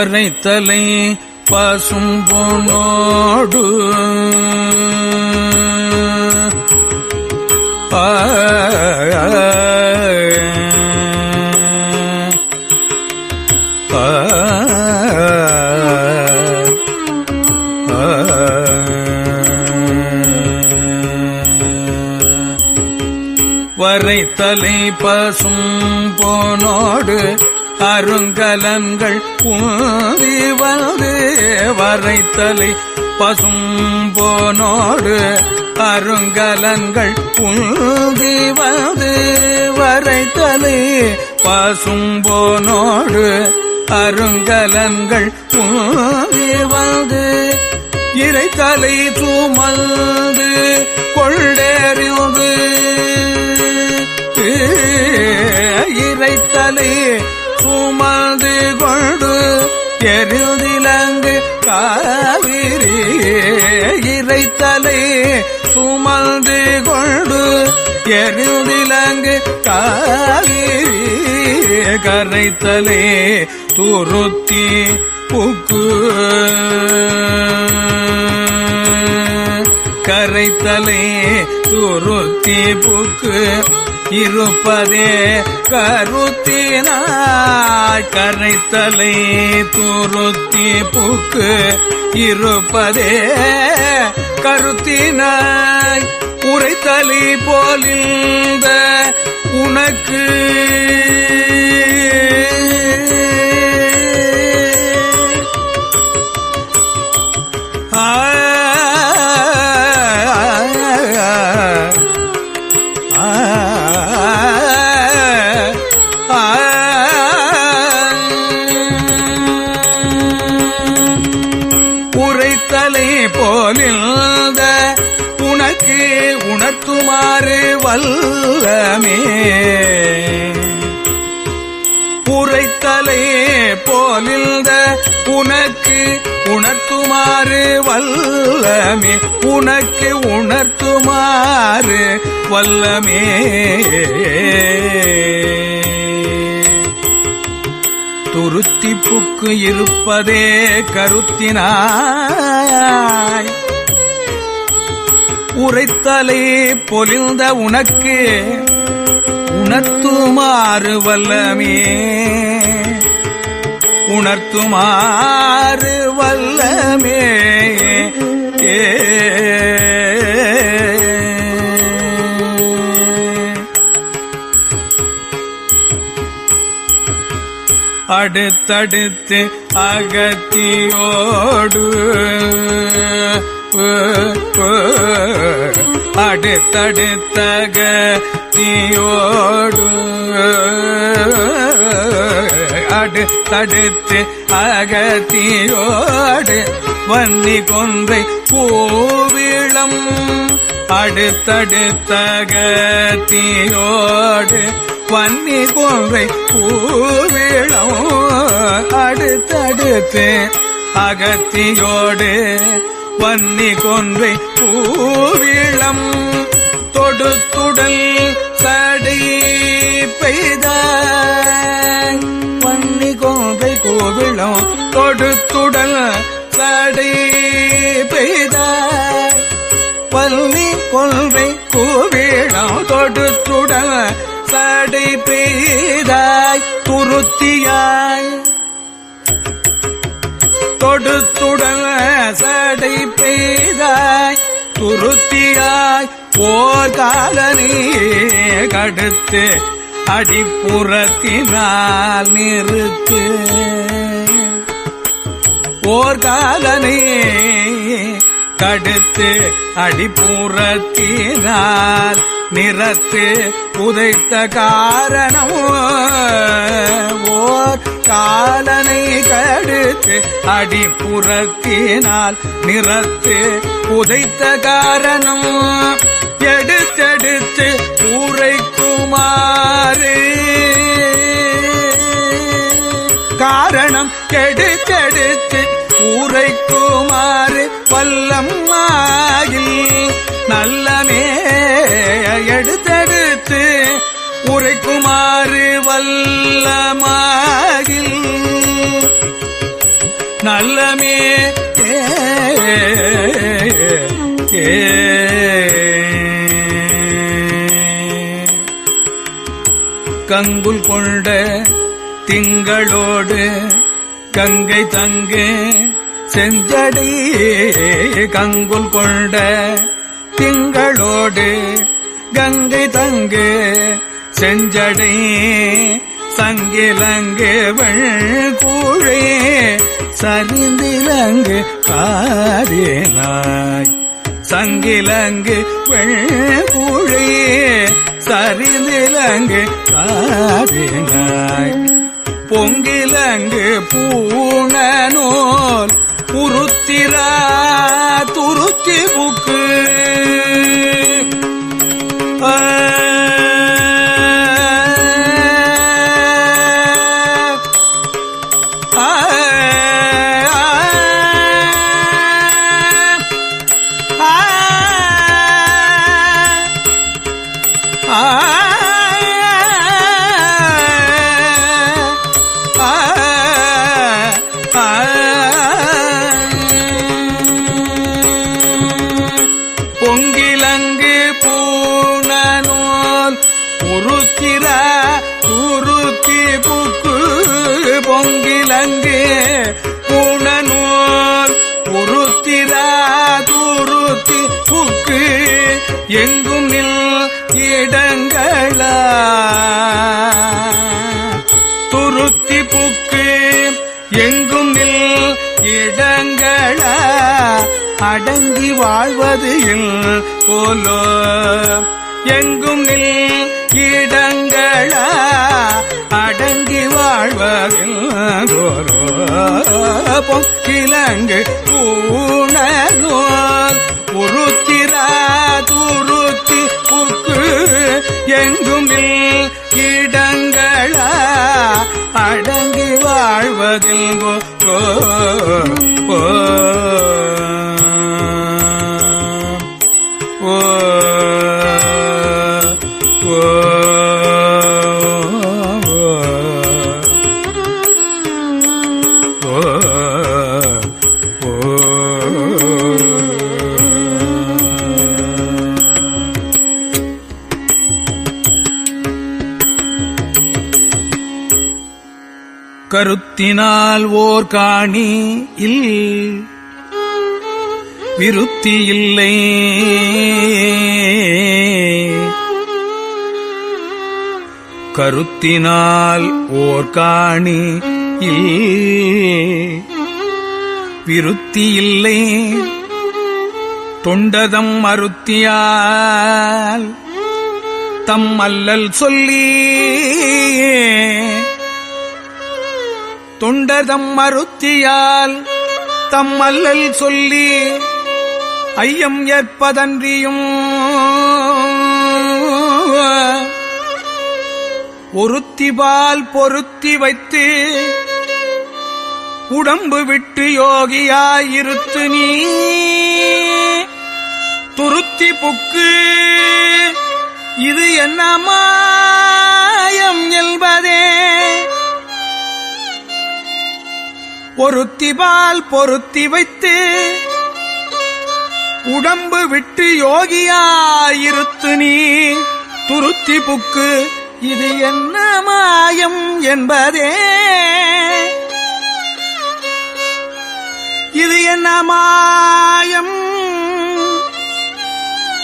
பறைத்தலை பசும் பொன்னோடு வரைத்தலை பசும் போனோடு அருங்கலன்கள் பூந்தி வந்து வரைத்தலை பசும் போனோடு அருங்கலங்கள் பூந்தி வந்து வரைத்தலை பசும் போனோடு அருங்கலன்கள் பூந்தி வந்து. இறைத்தலை சுமந்து கொள்ளேறியது. இறைத்தலை சுமந்து கொள் எருதிலங்கு காவிரி இறைத்தலை சுமந்து கொண்டு எருதிலங்கு காவிரி கரைத்தலே துருத்தி புக்கு. கரைத்தலே துருத்தி புக்கு. இருப்பதே கருத்தினாய். கரைத்தலை துருத்தி புக்கு இருப்பதே கருத்தினாய். உரைத்தலை போலிந்த உனக்கு போலிந்த உனக்கு உணர்த்துமாறு வல்லமே. உரைத்தலை போலிந்த உனக்கு உணர்த்துமாறு வல்லமே. உனக்கு உணர்த்துமாறு வல்லமே. துருத்திப்புக்கு இருப்பதே கருத்தினாய். உரைத்தலை பொலிந்த உனக்கு உணர்த்துமாறு வல்லமே. உணர்த்துமாறு வல்லமே. ஏ அடுத்தடுத்து அகத்தியோடு. அடுத்தடுத்தகத்தியோடு. அடுத்தடுத்து அகத்தியோடு. வன்னி கொன்றை பூவிளம். அடுத்தடுத்தகத்தியோடு. பன்னி கொன்றை பூவேளம் அடுத்தடுத்து அகத்தியோடு பன்னி கொன்றை பூவிளம். தொடுத்துடல் சடை பெய்த பன்னி கொன்றை கோவிளம் தொடுத்துடல் சடை பெய்த பள்ளி கொன்றை கோவிளம் தொடுத்துடல் சடை பெய்தாய் துருத்தியாய். தொடுத்துடன் சடை பெய்தாய் துருத்தியாய். போர் காலனே கடுத்து அடிப்புறத்தினால் நிறுத்து. போர் காலனே கடுத்து அடிப்புறத்தினால் நிறத்து. உதைத்த காரணம் ஓர் காலனை கடுத்து அடிப்புறத்தினால் நிறத்து உதைத்த காரணம் எடுத்தெடுத்து உரைக்குமாறு. காரணம் கெடுத்தெடுத்து உரைக்குமாறு. வல்லம்மாயில் நல்லமே எடுத்த எடுத்தெடுத்து உரைக்குமாறு வல்லமாகில் நல்லமே ஏ. கங்குல் கொண்ட திங்களோடு கங்கை தங்கு செஞ்சடி கங்குல் கொண்ட திங்களோடு கங்கை தங்கு செஞ்சடை சங்கிலங்கு வெள்கூழே சரிந்திலங்கு காரினாய் சங்கிலங்கு வெள்கூழே சரிந்திலங்கு காரினாய் பொங்கிலங்கு பூணனோல் உருத்திரா துருத்தி புக்கு எங்கும் நில் இடங்களா? துருத்தி புக்கு எங்கும் நில் இடங்களா? அடங்கி வாழ்வது இல் போலோ? எங்கும் நில் இடங்களா? அடங்கி வாழ்வதில் கோரோ பொக்கிலங்கு பூணனோல் எங்குமில் இடங்கள அடங்கி வாழ்வதில் போ விருத்தினால் ஓர் காணி இல். விருத்தி இல்லை. கருத்தினால் ஓர் காணி இல். விருத்தி இல்லை. தொண்டதம் மறுத்தியால் தம் அல்லல் சொல்லி. தொண்டதம் மருத்தியால் தம் அல்லல் சொல்லி ஐயம் ஏற்பதன்றியும். ஒருத்திபால் பொருத்தி வைத்து உடம்பு விட்டு யோகியாயிருத்து நீ. துருத்தி புக்கு இது என்ன மாயம் என்பதே. பொருத்திபால் பொருத்தி வைத்து உடம்பு விட்டு யோகியாயிருத்து நீ துருத்தி புக்கு இது என்ன மாயம் என்பதே. இது என்ன மாயம்?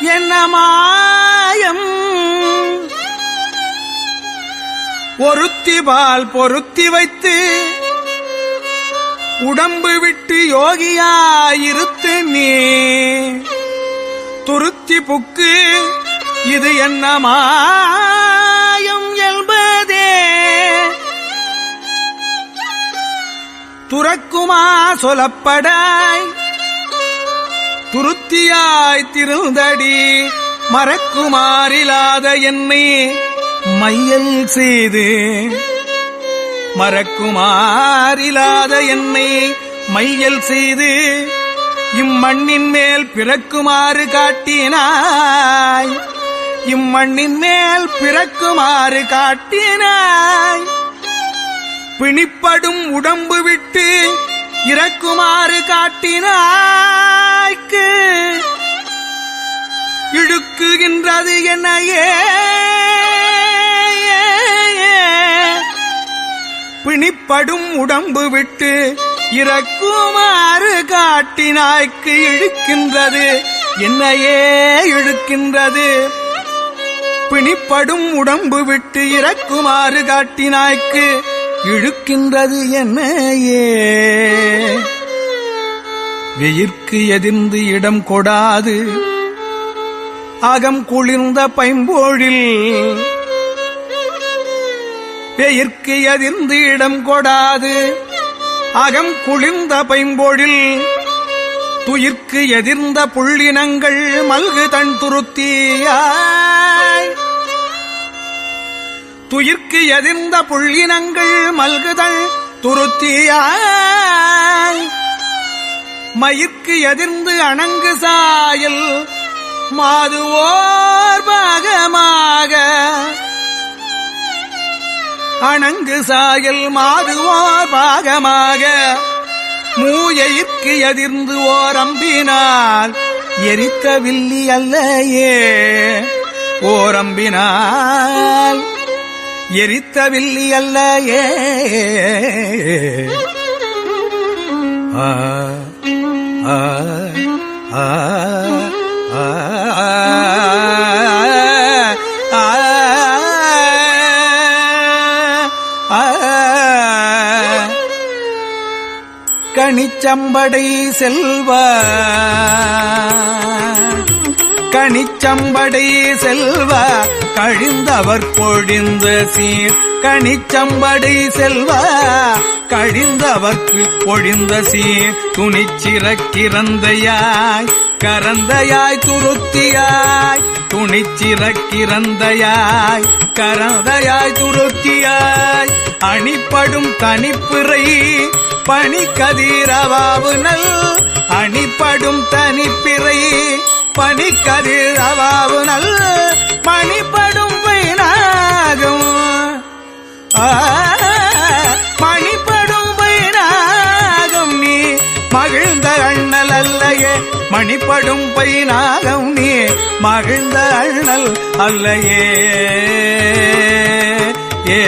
என்ன மாயம்? ஒருத்திபால் பொருத்தி வைத்து உடம்பு விட்டு யோகியாயிருத்து நீ துருத்தி புக்கு இது என்ன மாயம் என்பதே. துறக்குமா சொலப்படாய் துருத்தியாய் திருந்தடி மறக்குமாறிலாத என்னை மையல் செய்து மறக்குமாறிலாத என்னை மையல் செய்து இம்மண்ணின் மேல் பிறக்குமாறு காட்டினாய். இம்மண்ணின் மேல் பிறக்குமாறு காட்டினாய். பிணிப்படும் உடம்பு விட்டு இறக்குமாறு காட்டினாய்க்கு. இழுக்குகின்றது என்னையே. பிணிப்படும் உடம்பு விட்டு இறக்குமாறு காட்டினாய்க்கு இழுக்கின்றது. என்னையே இழுக்கின்றது. பிணிப்படும் உடம்பு விட்டு இறக்குமாறு காட்டினாய்க்கு இழுக்கின்றது என்னையே. வெயிற்கு எதிர்ந்து இடம் கொடாது. அகம் குளிர்ந்த பைம்போழில் வெயிற்கு எதிர்ந்து இடம் கொடாது. அகம் குளிர்ந்த பைம்பொழில் துயிர்க்கு எதிர்ந்த புள்ளினங்கள் மல்கு தன் துருத்தியாய். துயிர்க்கு எதிர்ந்த புள்ளினங்கள் மல்குதல் துருத்தியாய். மயிர்க்கு எதிர்ந்து அணங்கு சாயல் மாதுவோர் அணங்கு சாயல் மாதுவோர் பாகமாக. மூயைக்கு எதிர்ந்து ஓரம்பினால் அம்பினால் எரித்த வில்லி அல்லையே. ஓரம்பினால் எரித்த வில்லி அல்லையே. ஆ ஆ ஆ ஆ. கணிச்சம்படை செல்வ. கணிச்சம்படை செல்வ. கழிந்தவர் பொழிந்த சீர். கணிச்சம்படை செல்வ. கழிந்தவர்க்கு பொழிந்த சீர். துணிச்சிறக்கிறந்தையாய் கரந்தையாய் துருத்தியாய். துணிச்சிறக்கிறந்தையாய் கரந்தையாய் துருத்தியாய். அணிப்படும் தனிப்பிறை பனி கதிரவாவு நல் அணிப்படும் தனிப்பிறை. பனி கதிரவாவு நல் மணிப்படும் வைனாகும் ஆ, மணிப்படும் வைனாகம் நீ. மகிழ்ந்த அண்ணல் அல்லையே மணிப்படும் பைனாகம் நீ. மகிழ்ந்த அண்ணல் அல்லையே. ஏ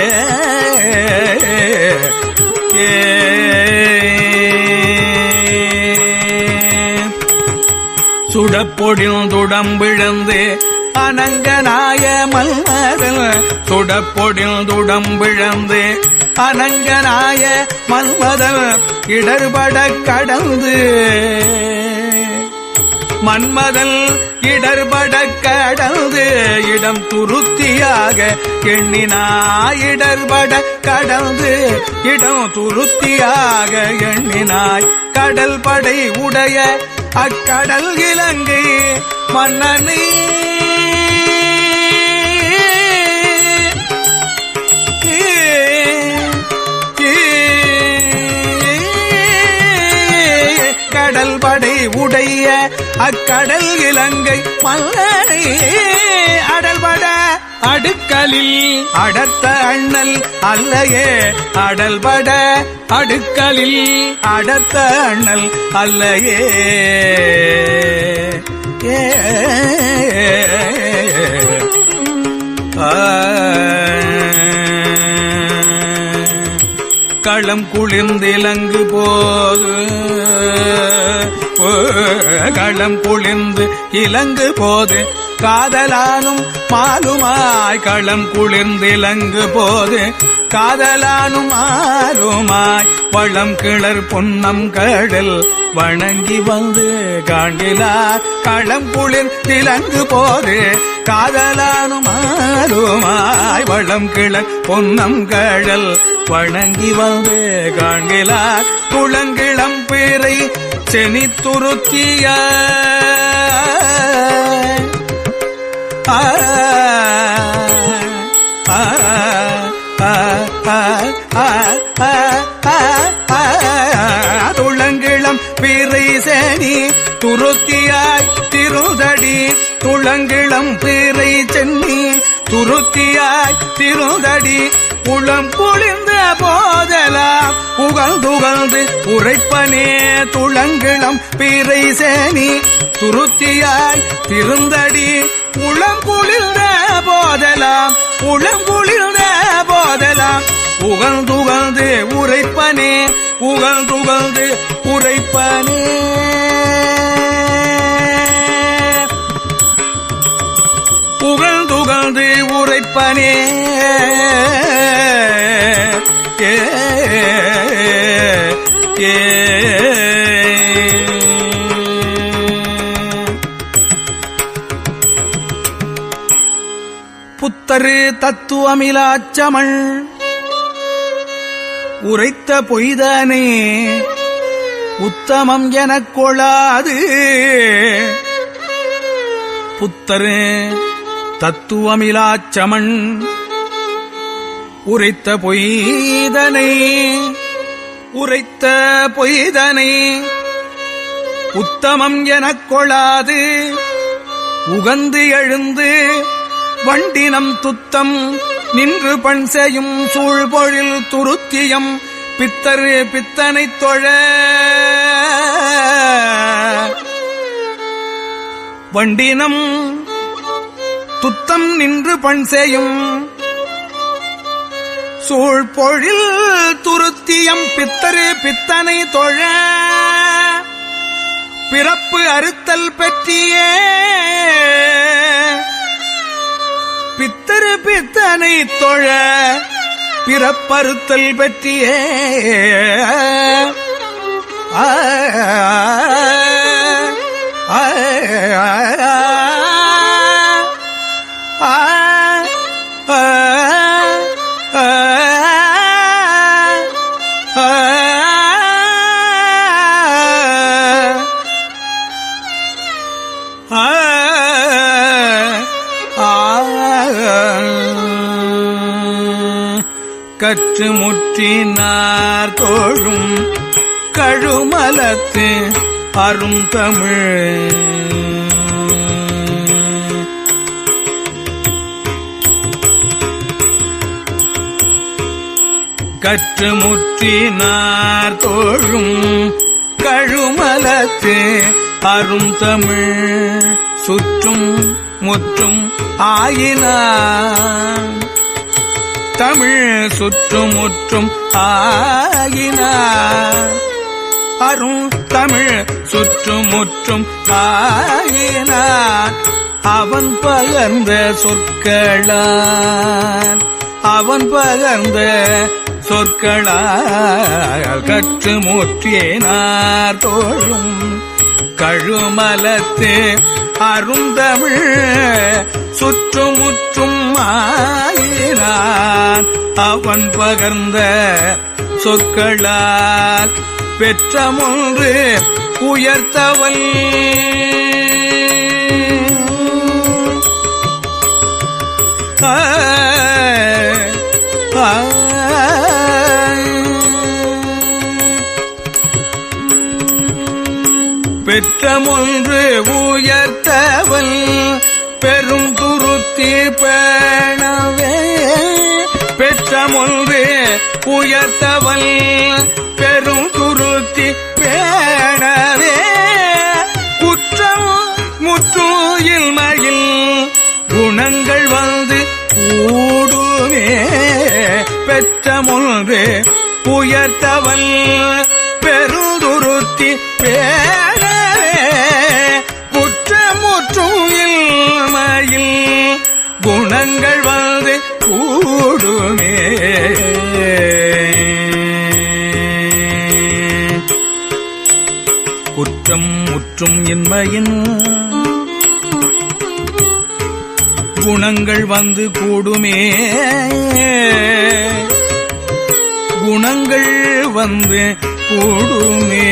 ஏ. சுடப்பொடிந்துடம்பிழந்து அனங்கனாய மல்மதல் சுடப்பொடிந்துடம்பிழந்து அனங்கநாய மல்மதல் இடர்பட கடந்து மன்மதல் இடர்பட கடந்து இடம் துருத்தியாக எண்ணினாய். இடர்பட கடந்து இடம் துருத்தியாக எண்ணினாய். கடல் படை உடைய அக்கடல் இலங்கை மன்னனே. கடல் படை உடைய அக்கடல் இலங்கை மல்லனை. அடல்பட அடுக்கலில் அடர்த்த அண்ணல் அல்லையே அடல்பட அடுக்கலில் அடர்த்த அண்ணல் அல்லையே. ஏ களம் குளிர்ந்திலங்கு போது களம் குளிர்ந்து இலங்கு போது காதலானும் பாலுமாய் களம் குளிர்ந்திலங்கு போது காதலானும் ஆருமாய் பழம் கிளர் பொன்னம் கடல் வணங்கி வந்து காண்டிலார் களம் குளிர்ந்திலங்கு போது காதலானும் ஆருமாய் வளம் கிளர் பொன்னம் கடல் வணங்கி வந்து காண்கிலார். குளங்கிளம் பேரை செனி துளங்கிளம் பிறைசேனி துருத்தியாய் திருதடி துளங்கிளம் பிறை சென்னி துருத்தியாய் திருந்தடி உளம் குளிர்ந்த போதலாம் புகழ்ந்துகழ்ந்து உரைப்பனே துளங்கிளம் பிறை சேனி. துருத்தியாய் திருந்தடி உளம் குளிர்ந்த போதலாம் உளம் குளிர்ந்த போதலாம் புகழ்ந்துகழ்ந்து உரைப்பனே புகழ்ந்துகழ்ந்து உரைப்பனே. புகழ்ந்துகழ்ந்து உரைப்பனே. ஏ ஏ. புத்தரு தத்துவமிலாச்சமள். உரைத்த பொய்தானே. உத்தமம் எனக் கொள்ளாது புத்தரு தத்துவமிலாச்சமன். உரைத்த பொய்தனை உரைத்த பொய்தனை உத்தமம் எனக் கொள்ளாது உகந்து எழுந்து வண்டினம் துத்தம் நின்று பண் செய்யும் சூழ்பொழில் துருத்தியம் பித்தரு பித்தனைத் தொழ. வண்டினம் துத்தம் நின்று பண் செய்யும் சூழ்பொழில் துருத்தியம் பித்தரு பித்தனை தொழ பிறப்பு அறுத்தல் பற்றியே பித்தரு பித்தனை தொழ பிறப்பறுத்தல் பற்றியே ஆ, ஆ, கற்று முற்றினார் தோழும் கழுமலத்து அரும் தமிழ் கற்று முற்றினார் தோழும் கழுமலத்து அரும் தமிழ் சுற்றும் முற்றும் ஆயினான். தமிழ் சுற்றும் முற்றும் ஆயினான். அரும் தமிழ் சுற்றும் முற்றும் ஆயினான். அவன் பகர்ந்த சொற்களால் அவன் பகர்ந்த சொற்களால் கற்று மூற்றினார் தோழும் கழுமலத்து அருந்தமிழ் சுற்றுமுற்றும் ஆயினான். அவன் பகர்ந்த சொற்களால் பெற்றமொன்று உயர்த்தவன். ஆ, ஆ, பெற்றமொன்று உயர்த்தவள் பெரும் துருத்தி பேணவே. பெற்றமொன்று உயர்த்தவள் பெரும் துருத்தி பேணவே. குற்றம் முற்றுயில் மயில் குணங்கள் வந்து கூடுமே. பெற்றமொன்று உயர்த்தவன் பெருதுருத்தி பே குற்றமுற்றும் குணங்கள் வந்து கூடுமே. குற்றம் முற்றும் இன்மையின் குணங்கள் வந்து கூடுமே. குணங்கள் வந்து கூடுமே.